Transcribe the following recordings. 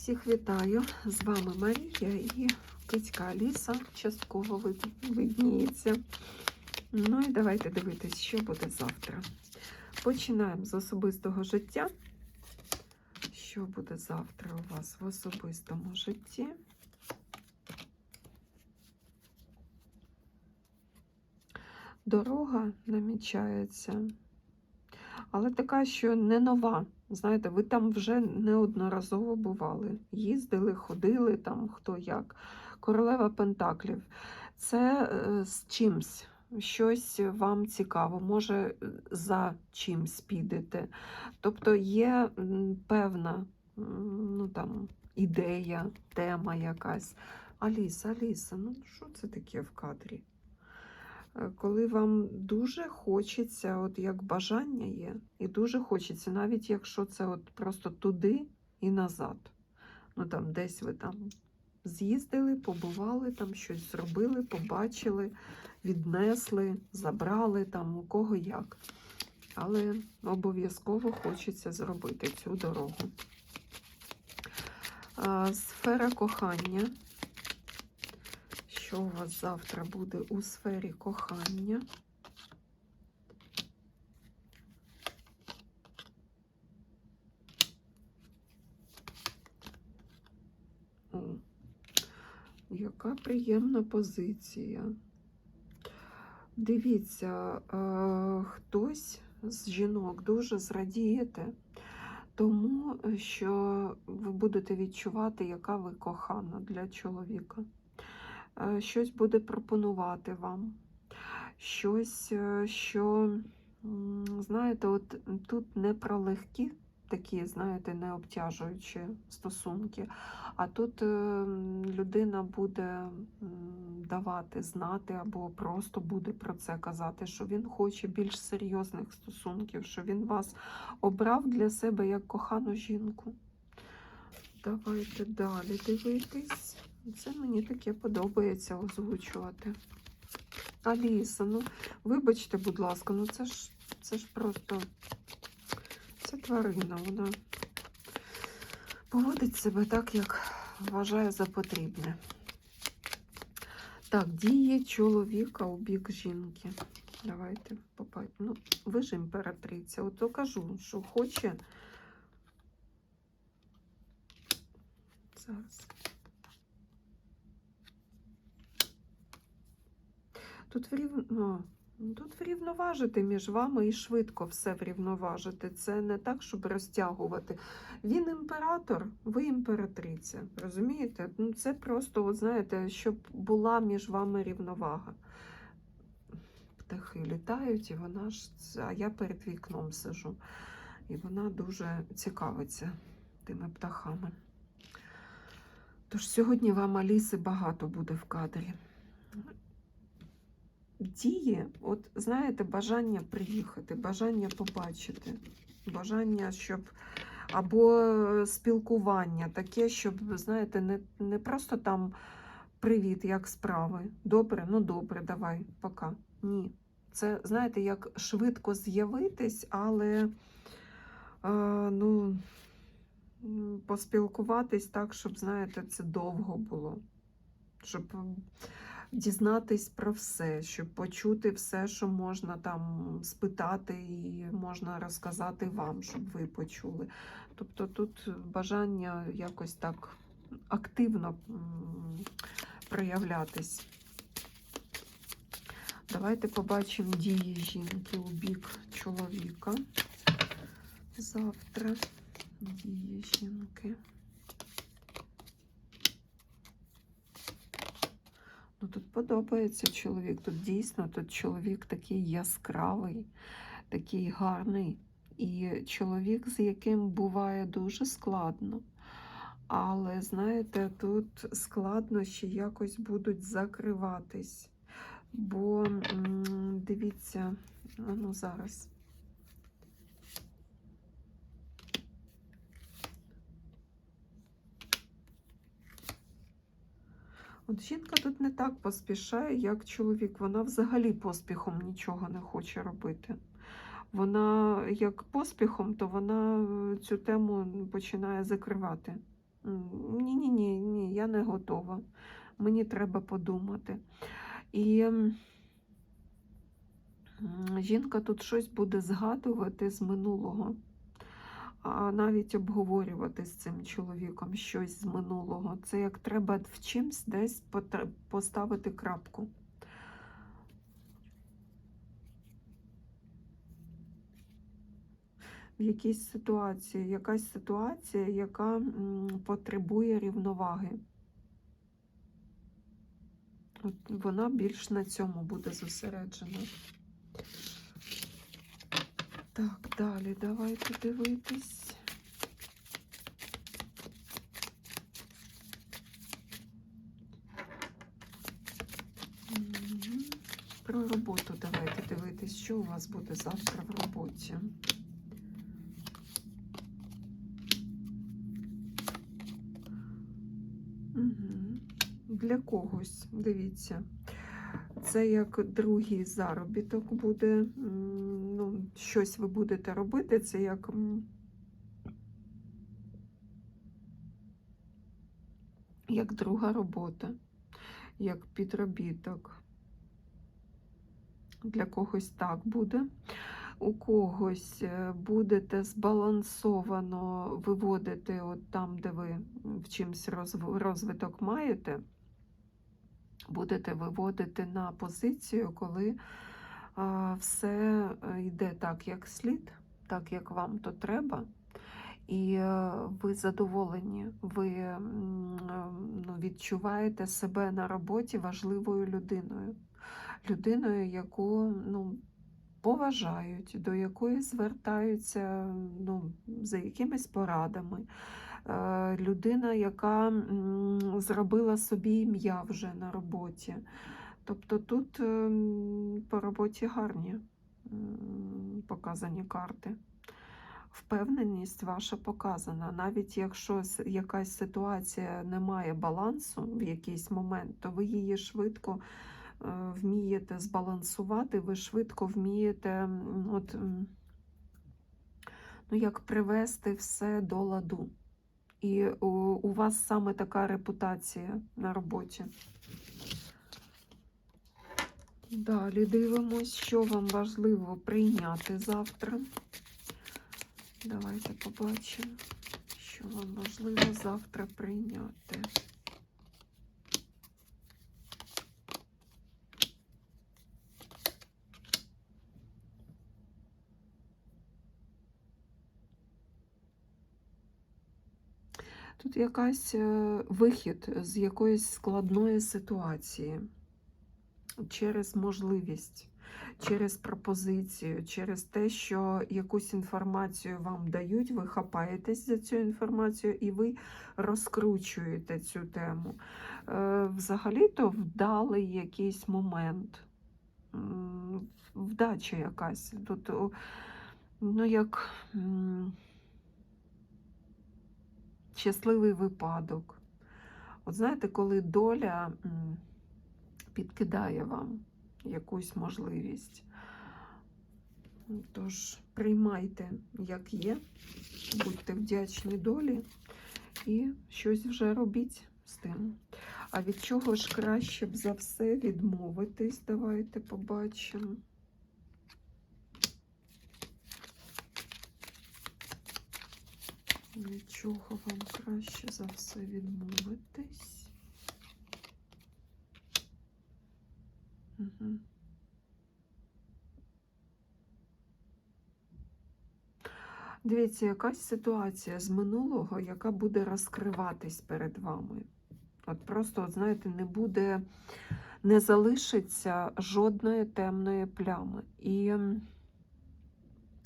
Всіх вітаю! З вами Марія і кицька Аліса частково видніється. Ну і давайте дивитись, що буде завтра. Починаємо з особистого життя. Що буде завтра у вас в особистому житті? Дорога намічається, але така, що не нова. Знаєте, ви там вже неодноразово бували. Їздили, ходили там хто як. Королева Пентаклів. Це е, з чимсь. Щось вам цікаво, може за чимсь підете. Тобто є певна ну, там, ідея, тема якась. Аліса, Аліса, ну що це таке в кадрі? Е, Коли вам дуже хочеться, от як бажання є, і дуже хочеться, навіть якщо це от просто туди і назад. Ну там десь ви там з'їздили, побували, там щось зробили, побачили, віднесли, забрали там у кого як. Але обов'язково хочеться зробити цю дорогу. А, Сфера кохання. Що у вас завтра буде у сфері кохання? О, яка приємна позиція. Дивіться, е, хтось з жінок дуже зрадієте, тому що ви будете відчувати, яка ви кохана для чоловіка. Е, Щось буде пропонувати вам, щось, е, що, знаєте, от тут не про легкі такі, знаєте, не обтяжуючі стосунки, а тут е, людина буде давати знати або просто буде про це казати, що він хоче більш серйозних стосунків, що він вас обрав для себе як кохану жінку. Давайте далі дивитись. Це мені таке подобається озвучувати. Аліса, ну вибачте, будь ласка, ну це ж це ж просто це тварина, вона поводить себе так, як вважає за потрібне. Так, діє чоловіка у бік жінки. Давайте побачимо. Ну, ви ж імператриця. Ото кажу, що хоче. Зараз. Тут врів... ну, тут врівноважити між вами і швидко все врівноважити. Це не так, щоб розтягувати. Він імператор, ви імператриця. Розумієте? Ну, це просто, от знаєте, щоб була між вами рівновага. Птахи літають, і вона ж, а я перед вікном сижу. І вона дуже цікавиться тими птахами. Тож сьогодні вам Аліси багато буде в кадрі діє, от знаєте, бажання приїхати, бажання побачити, бажання, щоб або спілкування таке, щоб, знаєте, не, не просто там привіт, як справи. Добре, ну добре, давай, пока. Ні. Це, знаєте, як швидко з'явитись, але е, ну, поспілкуватись так, щоб, знаєте, це довго було. Щоб дізнатись про все, щоб почути все, що можна там спитати, і можна розказати вам, щоб ви почули. Тобто тут бажання якось так активно проявлятись. Давайте побачимо дії жінки у бік чоловіка. Завтра дії жінки. Ну, тут подобається чоловік. Тут дійсно тут чоловік такий яскравий, такий гарний. І чоловік, з яким буває дуже складно. Але, знаєте, тут складнощі якось будуть закриватись. Бо, дивіться, ну зараз. От жінка тут не так поспішає, як чоловік. Вона взагалі поспіхом нічого не хоче робити. Вона як поспіхом, то вона е, цю тему починає закривати. Ні-ні, ні, ні, я не готова. Мені треба подумати. І жінка тут щось буде згадувати з минулого, а навіть обговорювати з цим чоловіком щось з минулого. Це як треба в чимсь десь поставити крапку. В якійсь ситуації, якась ситуація, яка потребує рівноваги. От вона більш на цьому буде зосереджена. Так, далі давайте дивитись. Про роботу давайте дивитись, що у вас буде завтра в роботі. Мгм. Для когось, дивіться. Це як другий заробіток буде. Щось ви будете робити, це як. Як друга робота, як підробіток. Для когось так буде. У когось е, будете збалансовано виводити от там, де ви в чимсь розв- розвиток маєте, будете виводити на позицію, коли все е, йде так, як слід, так, як вам то треба. І е, ви задоволені, ви е, ну, відчуваєте себе на роботі важливою людиною, людиною, яку ну, поважають, до якої звертаються ну, за якимись порадами. Людина, яка зробила собі ім'я вже на роботі. Тобто тут ем, по роботі гарні показані карти. Впевненість ваша показана. Навіть якщо якась ситуація не має балансу в якийсь момент, то ви її швидко е, вмієте збалансувати, ви швидко вмієте от, ну, як привести все до ладу. І у вас саме така репутація на роботі. Далі дивимось, що вам важливо прийняти завтра. Давайте побачимо, що вам важливо завтра прийняти. Тут якась е, вихід з якоїсь складної ситуації через можливість, через пропозицію, через те, що якусь інформацію вам дають, ви хапаєтесь за цю інформацію і ви розкручуєте цю тему. Е, Взагалі-то вдалий якийсь момент, вдача якась. Тут, ну, як щасливий випадок. От знаєте, коли доля підкидає вам якусь можливість. Тож приймайте, як є, будьте вдячні долі і щось вже робіть з тим. А від чого ж краще б за все відмовитись? Давайте побачимо. Від чого вам краще за все відмовитись? Дивіться, якась ситуація з минулого, яка буде розкриватись перед вами. От просто, от знаєте, не буде, не залишиться жодної темної плями. І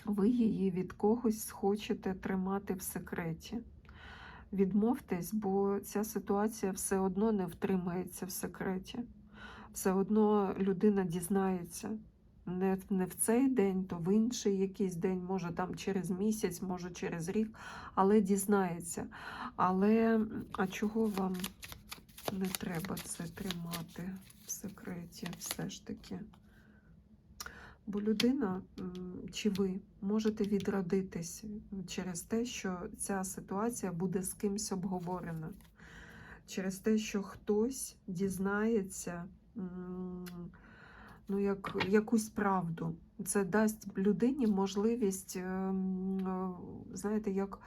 ви її від когось хочете тримати в секреті. Відмовтесь, бо ця ситуація все одно не втримається в секреті. Все одно людина дізнається. Не, не в цей день, то в інший якийсь день, може там через місяць, може через рік, але дізнається. Але а чого вам не треба це тримати в секреті, все ж таки? Бо людина чи ви можете відродитись через те, що ця ситуація буде з кимсь обговорена, через те, що хтось дізнається ну, як, якусь правду. Це дасть людині можливість, ем, е, знаєте, як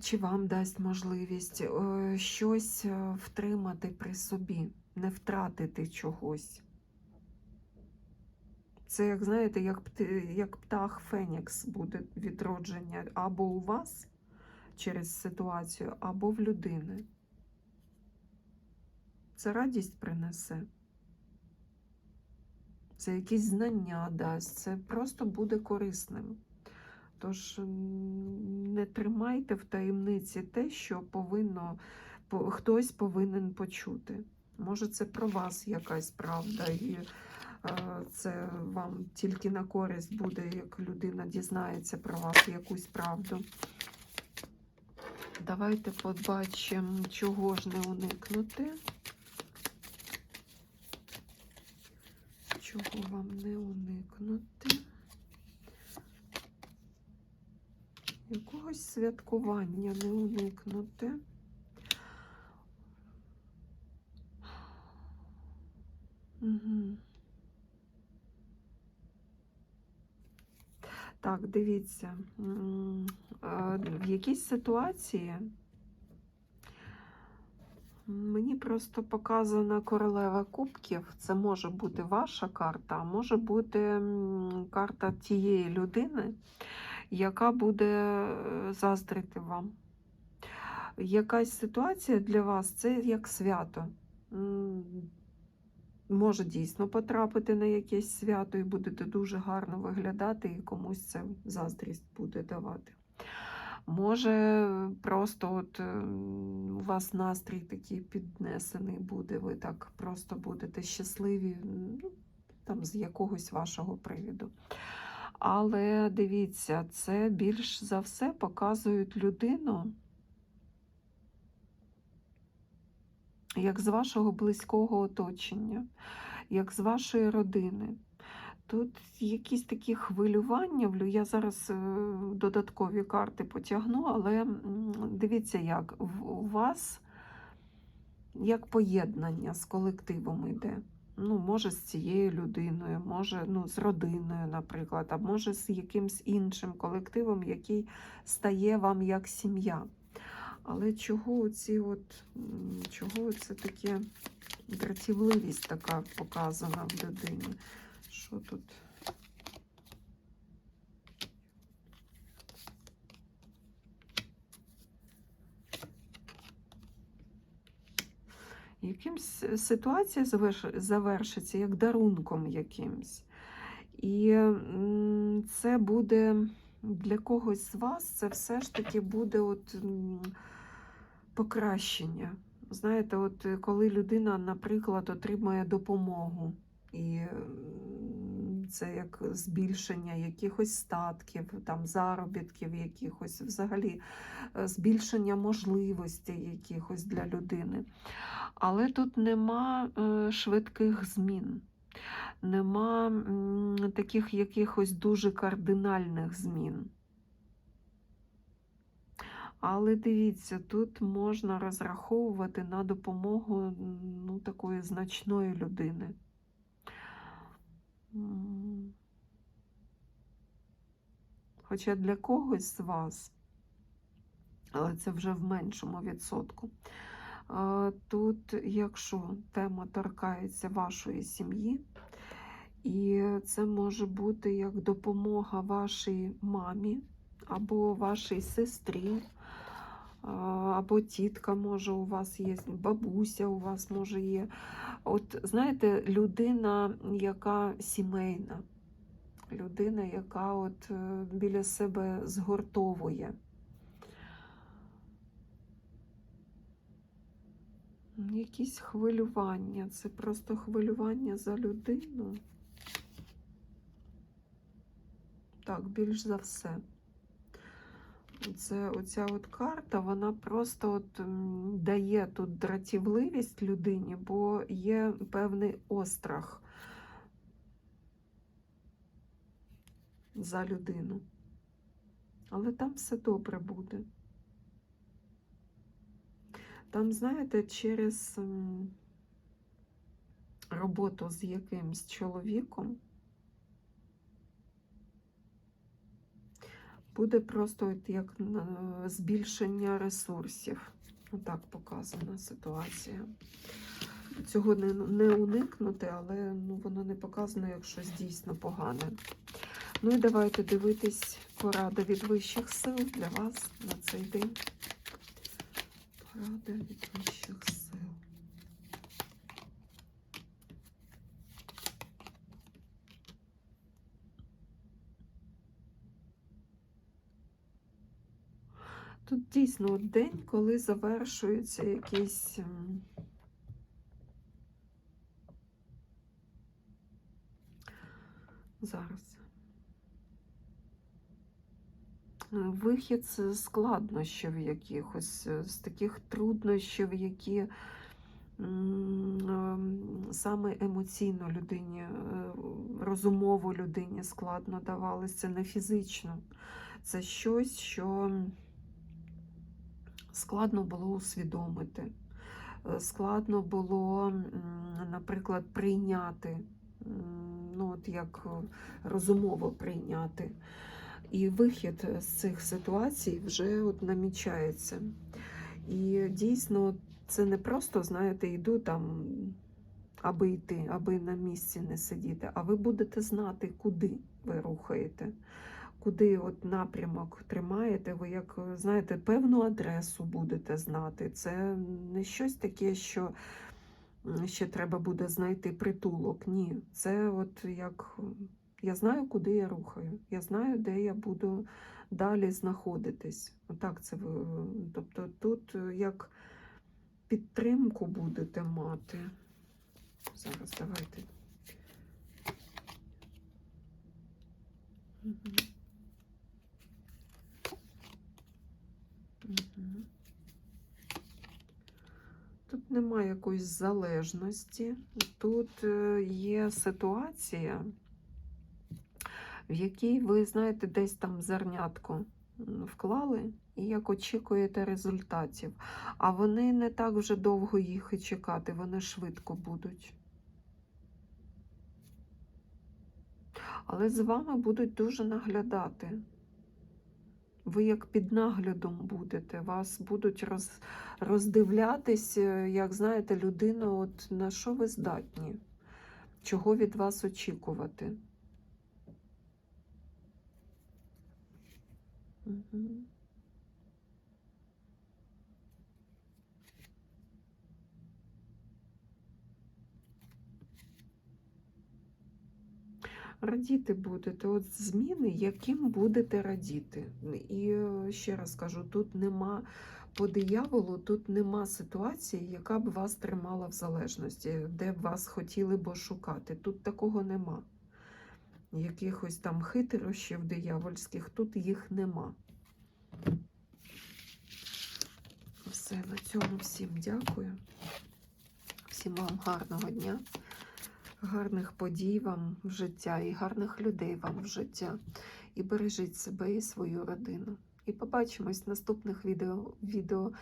чи вам дасть можливість е, щось е, втримати при собі, не втратити чогось. Це, як знаєте, як, як птах Фенікс буде відродження або у вас через ситуацію, або в людини. Це радість принесе. Це якісь знання дасть, це просто буде корисним. Тож не тримайте в таємниці те, що повинно, хтось повинен почути. Може, це про вас якась правда, і е, це вам тільки на користь буде, як людина дізнається про вас якусь правду. Давайте побачимо, чого ж не уникнути. Чого вам не уникнути? Якогось святкування не уникнути. Угу. Так, дивіться, е, в якійсь ситуації мені просто показана королева кубків. Це може бути ваша карта, а може бути карта тієї людини, яка буде е, заздрити вам. Якась ситуація для вас це як свято. Може дійсно потрапити на якесь свято і будете дуже гарно виглядати, і комусь це заздрість буде давати. Може, просто от е, у вас настрій такий піднесений буде, ви так просто будете щасливі ну, там, з якогось вашого привіду. Але дивіться, це більш за все показують людину, як з вашого близького оточення, як з вашої родини. Тут якісь такі хвилювання, я зараз е, додаткові карти потягну, але дивіться, як у вас як поєднання з колективом йде. Ну, може, з цією людиною, може, ну, з родиною, наприклад, а може з якимсь іншим колективом, який стає вам як сім'я. Але чого ці от, чого це таке дратівливість така показана в людині? Що тут? Якимсь ситуація завершиться як дарунком якимсь. І це буде для когось з вас, це все ж таки буде от, покращення. Знаєте, от коли людина, наприклад, отримує допомогу, і це як збільшення якихось статків, там заробітків якихось, взагалі е, збільшення можливостей якихось для людини. Але тут нема е, швидких змін, нема таких якихось дуже кардинальних змін. Але дивіться, тут можна розраховувати на допомогу ну, такої значної людини. Хоча для когось з вас, але це вже в меншому відсотку. Тут, якщо тема торкається вашої сім'ї, і це може бути як допомога вашій мамі або вашій сестрі, або тітка може у вас є, бабуся у вас може є. От знаєте, людина, яка сімейна, людина, яка от е, біля себе згуртовує. Якісь хвилювання, це просто хвилювання за людину. Так, більш за все. Це оця от карта, вона просто от дає тут дратівливість людині, бо є певний острах. за людину. Але там все добре буде. Там, знаєте, через роботу з якимсь чоловіком буде просто як збільшення ресурсів. Отак показана ситуація. Цього не, не уникнути, але ну, воно не показано як щось дійсно погане. Ну і давайте дивитись порада від вищих сил для вас на цей день. Порада від вищих сил. Тут дійсно день, коли завершується якийсь. Зараз. Е, Вихід з складнощів якихось, е, з таких труднощів, які ем, саме емоційно людині, е, розумово людині складно давалося, не фізично. Це щось, що складно було усвідомити. Е, Складно було, наприклад, прийняти, ну, от як е, розумово прийняти. І вихід з цих ситуацій вже от намічається. І дійсно, це не просто, знаєте, йду там, аби йти, аби на місці не сидіти, а ви будете знати, куди ви рухаєте, куди от напрямок тримаєте, ви як знаєте, певну адресу будете знати. Це не щось таке, що ще треба буде знайти притулок. Ні, це от як я знаю, куди я рухаю, я знаю, де я буду далі знаходитись. Отак це. Тобто тут е, як підтримку будете мати. Зараз давайте. Мгм. Тут немає якоїсь залежності. Тут е, є ситуація, в якій ви, знаєте, десь там зернятко вклали і як очікуєте результатів. А вони не так вже довго їх і чекати, вони швидко будуть. Але з вами будуть дуже наглядати. Ви як під наглядом будете, вас будуть роз, роздивлятись, е, як знаєте, людину, от на що ви здатні, чого від вас очікувати. Мгм. Радіти будете, от зміни, яким будете радіти. І е, ще раз кажу, тут нема по дияволу, тут нема ситуації, яка б вас тримала в залежності, де б вас хотіли б шукати. Тут такого нема. Якихось там хитрощів диявольських, тут їх нема. Все, на цьому всім дякую. Всім вам гарного дня, гарних подій вам в життя і гарних людей вам в життя. І бережіть себе і свою родину. І побачимось в наступних відео. відео.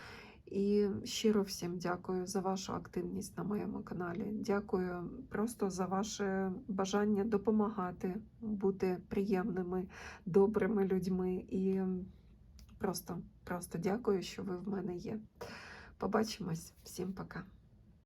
І щиро всім дякую за вашу активність на моєму каналі. Дякую просто за ваше бажання допомагати, бути приємними, добрими людьми. І просто, просто дякую, що ви в мене є. Побачимось. Всім пока.